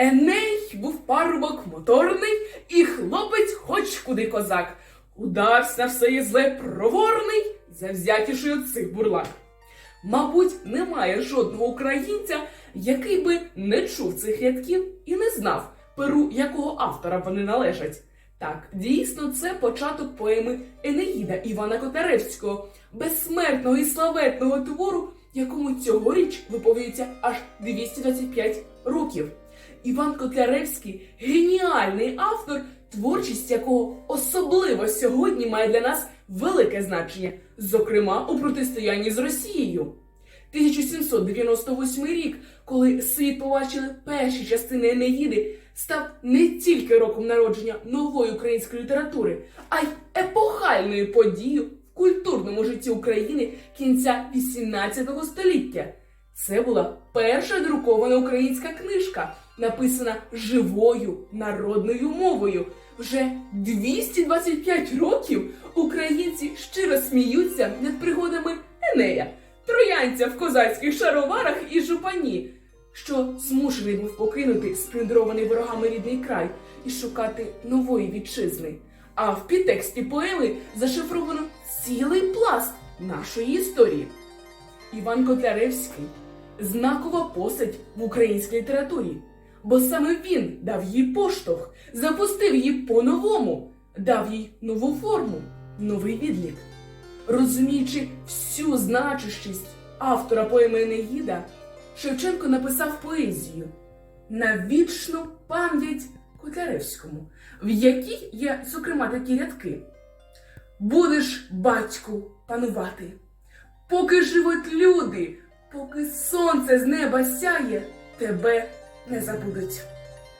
Еней був парубок моторний, і хлопець хоч куди козак. Удався все є зле проворний, завзятіший цих бурлак. Мабуть, немає жодного українця, який би не чув цих рядків і не знав, перу якого автора вони належать. Так, дійсно, це початок поеми Енеїда Івана Котляревського, безсмертного і славетного твору, якому цьогоріч виповнюється аж 225 років. Іван Котляревський геніальний автор, творчість якого особливо сьогодні має для нас велике значення, зокрема у протистоянні з Росією. 1798 рік, коли світ побачили перші частини Енеїди, став не тільки роком народження нової української літератури, а й епохальною подією в культурному житті України кінця 18 століття. Це була перша друкована українська книжка, написана живою народною мовою. Вже 225 років українці щиро сміються над пригодами Енея, троянця в козацьких шароварах і жупані, що змушений був покинути сплюндрований ворогами рідний край і шукати нової вітчизни. А в підтексті поеми зашифровано цілий пласт нашої історії. Іван Котляревський знакова постать в українській літературі, бо саме він дав їй поштовх, запустив її по-новому, дав їй нову форму, новий відлік. Розуміючи всю значущість автора поеми Енеїда, Шевченко написав поезію на вічну пам'ять Котляревському, в якій є, зокрема, такі рядки. Будеш, батьку, панувати, поки живуть люди, поки сонце з неба сяє, тебе не забудуть.